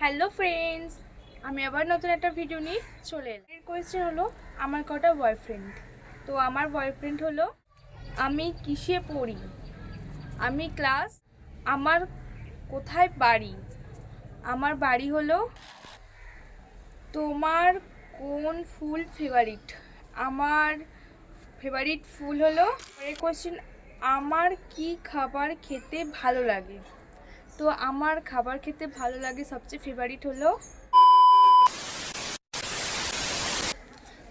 Hello friends, আমি আবার নতুন একটা ভিডিও নিয়ে চলে এলাম। এর কোয়েশ্চেন হলো, আমার কটা বয়ফ্রেন্ড তো আমার বয়ফ্রেন্ড হলো, আমি কিসে পড়ি? আমি ক্লাস আমার কোথায় বাড়ি? আমার বাড়ি হলো, তোমার কোন ফুল ফেভারিট আমার ফেভারিট ফুল হলো পরের কোয়েশ্চেন আমার কি খাবার খেতে ভালো লাগে? তো আমার খাবার খেতে ভালো লাগে, সবচেয়ে ফেভারিট হলো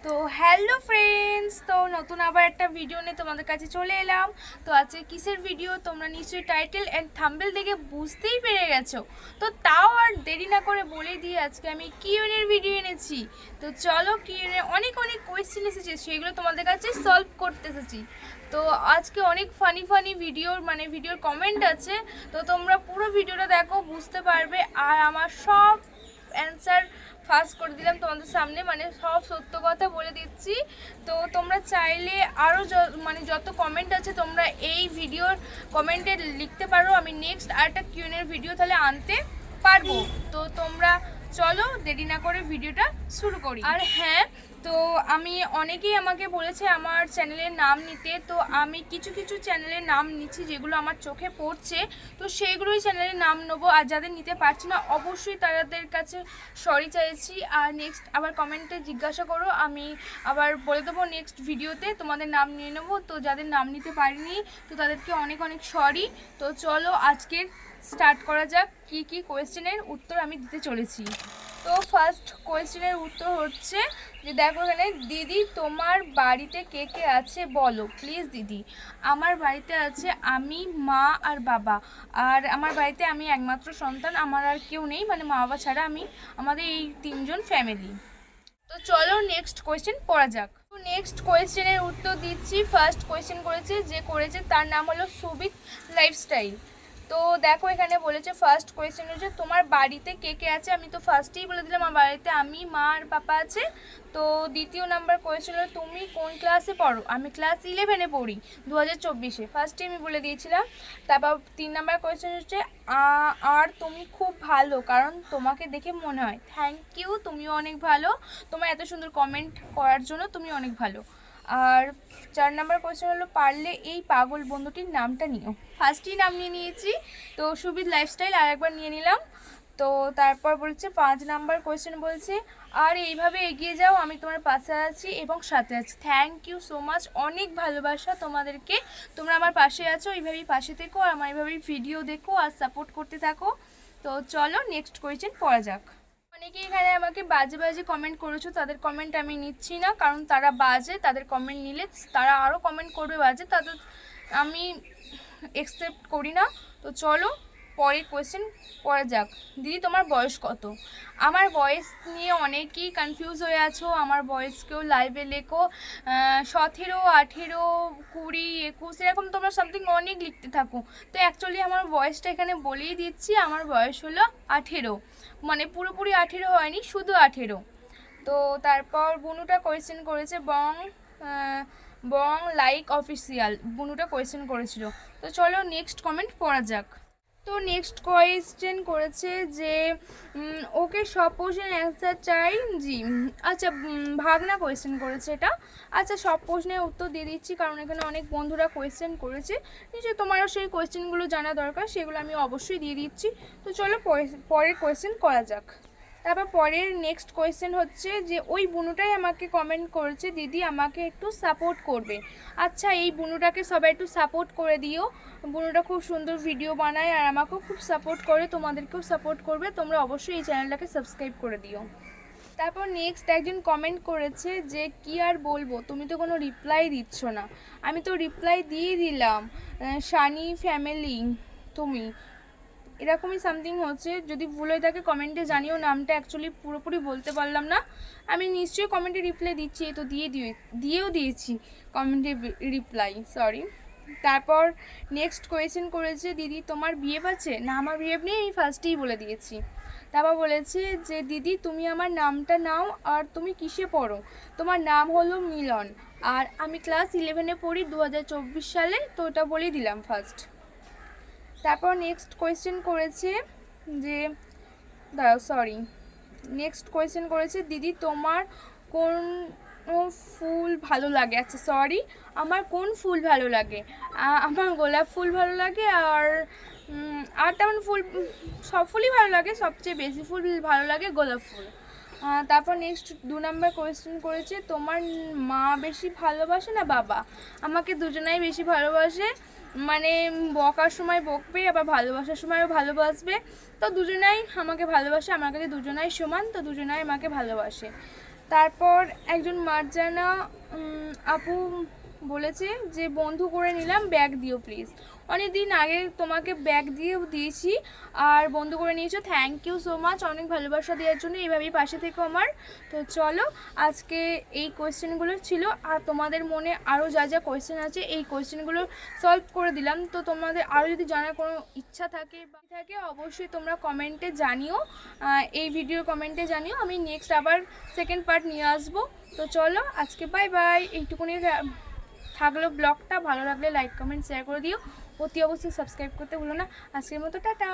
তো হ্যালো ফ্রেন্ডস তো নতুন আবার একটা ভিডিও নিয়ে তোমাদের কাছে চলে এলাম। তো আজকে কিসের ভিডিও তোমরা নিশ্চয়ই টাইটেল অ্যান্ড থাম্বেল দেখে বুঝতেই পেরে গেছো। তো তাও আর দেরি না করে বলে দিই, আজকে আমি কিউনের ভিডিও এনেছি। তো চলো কিউনের অনেক অনেক কোয়েশ্চেন এসেছে, সেগুলো তোমাদের কাছে সলভ করতে এসেছি। তো আজকে অনেক ফানি ফানি ভিডিওর মানে ভিডিওর কমেন্ট আছে। তো তোমরা পুরো ভিডিওটা দেখো, বুঝতে পারবে। আর আমার সব অ্যান্সার ফার্স্ট করে দিলাম তোমাদের সামনে মানে সব সত্য কথা বলে দিচ্ছি। তো তোমরা চাইলে আরও মানে যত কমেন্ট আছে, তোমরা এই ভিডিওর কমেন্টে লিখতে পারো। আমি নেক্সট আরেকটা কিউনের ভিডিও তাহলে আনতে পারব। তো তোমরা চলো দেরি না করে ভিডিওটা শুরু করি। আর হ্যাঁ তো আমি অনেকেই আমাকে বলেছে আমার চ্যানেলের নাম নিতে। তো আমি কিছু কিছু চ্যানেলের নাম নিচ্ছি যেগুলো আমার চোখে পড়ছে। তো সেইগুলোই চ্যানেলের নাম নেব। আর যাদের নিতে পারছি না, অবশ্যই তাদের কাছে সরি চাইছি। আর নেক্সট আবার কমেন্টে জিজ্ঞাসা করো। আমি আবার বলে দেবো নেক্সট ভিডিওতে তোমাদের নাম নিয়ে নেব। তো যাদের নাম নিতে পারিনি, তো তাদেরকে অনেক অনেক সরি তো চলো আজকের স্টার্ট করা যাক। কি কি কোয়েশ্চেনের উত্তর আমি দিতে চলেছি। তো ফার্স্ট কোয়েশ্চেনের উত্তর হচ্ছে যে দেখো এখানে, দিদি, তোমার বাড়িতে কে কে আছে বলো প্লিজ দিদি। আমার বাড়িতে আছে আমি, মা আর বাবা। আর আমার বাড়িতে আমি একমাত্র সন্তান, আমার আর কেউ নেই। মানে মা বাবা ছাড়া আমি, আমাদের এই তিনজন ফ্যামিলি তো চলো নেক্সট কোয়েশ্চেন পড়া যাক। নেক্সট কোয়েশ্চেনের উত্তর দিচ্ছি। ফার্স্ট কোয়েশ্চেন করেছে, যে করেছে, তার নাম হলো সুবিক লাইফস্টাইল তো দেখো এখানে বলেছে ফার্স্ট কোয়েশ্চেন হচ্ছে তোমার বাড়িতে কে কে আছে? আমি তো ফার্স্টেই বলে দিলাম, আমার বাড়িতে আমি, মা আর পাপা আছে। তো দ্বিতীয় নাম্বার কোয়েশ্চেন হলো, তুমি কোন ক্লাসে পড়ো? আমি ক্লাস ইলেভেনে পড়ি দু হাজার চব্বিশে ফার্স্টে আমি বলে দিয়েছিলাম। তারপর তিন নাম্বার কোয়েশ্চেন হচ্ছে আর তুমি খুব ভালো, কারণ তোমাকে দেখে মনে হয়। থ্যাংক ইউ তুমিও অনেক ভালো। তোমার এত সুন্দর কমেন্ট করার জন্য তুমি অনেক ভালো। আর চার নাম্বার কোয়েশ্চেন হলো, পারলে এই পাগল বন্ধুটির নামটা নিও। ফার্স্টই নাম নিয়ে নিয়েছি। তো সুবিধ লাইফস্টাইল আর একবার নিয়ে নিলাম। তো তারপর বলছে, পাঁচ নাম্বার কোয়েশ্চেন বলছে, আর এইভাবে এগিয়ে যাও, আমি তোমার পাশে আছি এবং সাথে আছি। থ্যাংক ইউ সো মাচ অনেক ভালোবাসা তোমাদেরকে। তোমরা আমার পাশে আছো, এইভাবেই পাশে থেকো আর আমার এইভাবেই ভিডিও দেখো আর সাপোর্ট করতে থাকো। তো চলো নেক্সট কোয়েশ্চেন পড়া যাক। অনেকে এখানে আমাকে বাজে বাজে কমেন্ট করেছ, তাদের কমেন্ট আমি নিচ্ছি না, কারণ তারা বাজে, তাদের কমেন্ট নিলে তারা আরও কমেন্ট করবে বাজে, তাদের আমি এক্সেপ্ট করি না। তো চলো পরের কোয়েশ্চেন পড়া যাক। দিদি, তোমার বয়স কত? আমার বয়স নিয়ে অনেকেই কনফিউজ হয়ে আছো। আমার বয়সকেও লাইভে লেখো। সতেরো, আঠেরো, কুড়ি, একুশ, এরকম তোমরা সামথিং অনেক লিখতে থাকো। তো অ্যাকচুয়ালি আমার বয়সটা এখানে বলেই দিচ্ছি, আমার বয়স হলো আঠেরো। মানে পুরোপুরি আঠেরো হয়নি, শুধু আঠেরো। তো তারপর বুনুটা কোয়েশ্চেন করেছে, বং বং লাইক অফিসিয়াল বুনুটা কোয়েশ্চেন করেছিল। তো চলো নেক্সট কমেন্ট পড়া যাক। তো নেক্সট কোয়েশ্চেন করেছে যে ওকে সব প্রশ্নের অ্যান্সার চাই, জি আচ্ছা ভাগনা কোয়েশ্চেন করেছে এটা। আচ্ছা সব প্রশ্নের উত্তর দিয়ে দিচ্ছি, কারণ এখানে অনেক বন্ধুরা কোয়েশ্চেন করেছে। নিজে তোমারও সেই কোয়েশ্চেনগুলো জানা দরকার, সেগুলো আমি অবশ্যই দিয়ে দিচ্ছি। তো চলো পরে- পরের কোয়েশ্চেন করা যাক। তারপর পরের নেক্সট কোয়েশ্চেন হচ্ছে যে, ওই বুনুটাই আমাকে কমেন্ট করেছে, দিদি, আমাকে একটু সাপোর্ট করবে। আচ্ছা এই বুনুটাকে সবাই একটু সাপোর্ট করে দিও। বুনুটা খুব সুন্দর ভিডিও বানায় আর আমাকেও খুব সাপোর্ট করে, তোমাদেরকেও সাপোর্ট করবে। তোমরা অবশ্যই এই চ্যানেলটাকে সাবস্ক্রাইব করে দিও। তারপর নেক্সট একজন কমেন্ট করেছে যে, কি আর বলব? তুমি তো কোনো রিপ্লাই দিচ্ছ না। আমি তো রিপ্লাই দিয়ে দিলাম সানি ফ্যামিলি তুমি। এরকমই সামথিং হচ্ছে। যদি ভুল হয়ে থাকে কমেন্টে জানিও, নামটা অ্যাকচুয়ালি পুরোপুরি বলতে পারলাম না। আমি নিশ্চয়ই কমেন্টে রিপ্লাই দিচ্ছি তো দিয়ে দিয়ে দিয়েও দিয়েছি কমেন্টে রিপ্লাই সরি তারপর নেক্সট কোয়েশ্চেন করেছে, দিদি, তোমার বিয়ে আছে না, আমার বিয়ে নেই আমি ফার্স্টেই বলে দিয়েছি। তারপর বলেছে যে, দিদি, তুমি আমার নামটা নাও আর তুমি কিসে পড়ো? তোমার নাম হলো মিলন। আর আমি ক্লাস ইলেভেনে পড়ি দু হাজার চব্বিশ সালে, তো ওটা বলেই দিলাম ফার্স্ট তারপর নেক্সট কোয়েশ্চেন করেছে যে দাঁড়াও সরি নেক্সট কোয়েশ্চেন করেছে, দিদি, তোমার কোন ফুল ভালো লাগে? আচ্ছা সরি আমার কোন ফুল ভালো লাগে? আমার গোলাপ ফুল ভালো লাগে আর আর তেমন ফুল, সব ফুলই ভালো লাগে, সবচেয়ে বেশি ফুল ভালো লাগে গোলাপ ফুল। তারপর নেক্সট দু নম্বর কোয়েশ্চেন করেছে, তোমার মা বেশি ভালোবাসে না বাবা? আমাকে দুজনাই বেশি ভালোবাসে। মানে বকার সময় বকবে, আবার ভালোবাসার সময়ও ভালোবাসবে। তো দুজনাই আমাকে ভালোবাসে, আমার কাছে দুজনাই সমান, তো দুজনাই আমাকে ভালোবাসে। তারপর একজন মার্জানা আপু বলেছে যে বন্ধু করে নিলাম ব্যাগ দিও প্লিজ অনেক দিন আগে তোমাকে ব্যাগ দিয়েও দিয়েছি, আর বন্ধু করে নিয়েছো। থ্যাংক ইউ সো মাচ অনেক ভালোবাসা দেওয়ার জন্য। এইভাবেই পাশে থেকো আমার। তো চলো, আজকে এই কোয়েশ্চেনগুলো ছিল, আর তোমাদের মনে আরও যা যা কোয়েশ্চেন আছে, এই কোয়েশ্চেনগুলো সলভ করে দিলাম। তো তোমাদের আরও যদি জানার কোনো ইচ্ছা থাকে বা থাকে, অবশ্যই তোমরা কমেন্টে জানিও। এই ভিডিও কমেন্টে জানিও। আমি নেক্সট আবার সেকেন্ড পার্ট নিয়ে আসব। তো চলো, আজকে বাই বাই এইটুকুনি থাকল ব্লগটা ভালো লাগলে লাইক, কমেন্ট শেয়ার করে দিও। অতি অবশ্যই সাবস্ক্রাইব করতে ভুলো না। আজকের মতো টাটা।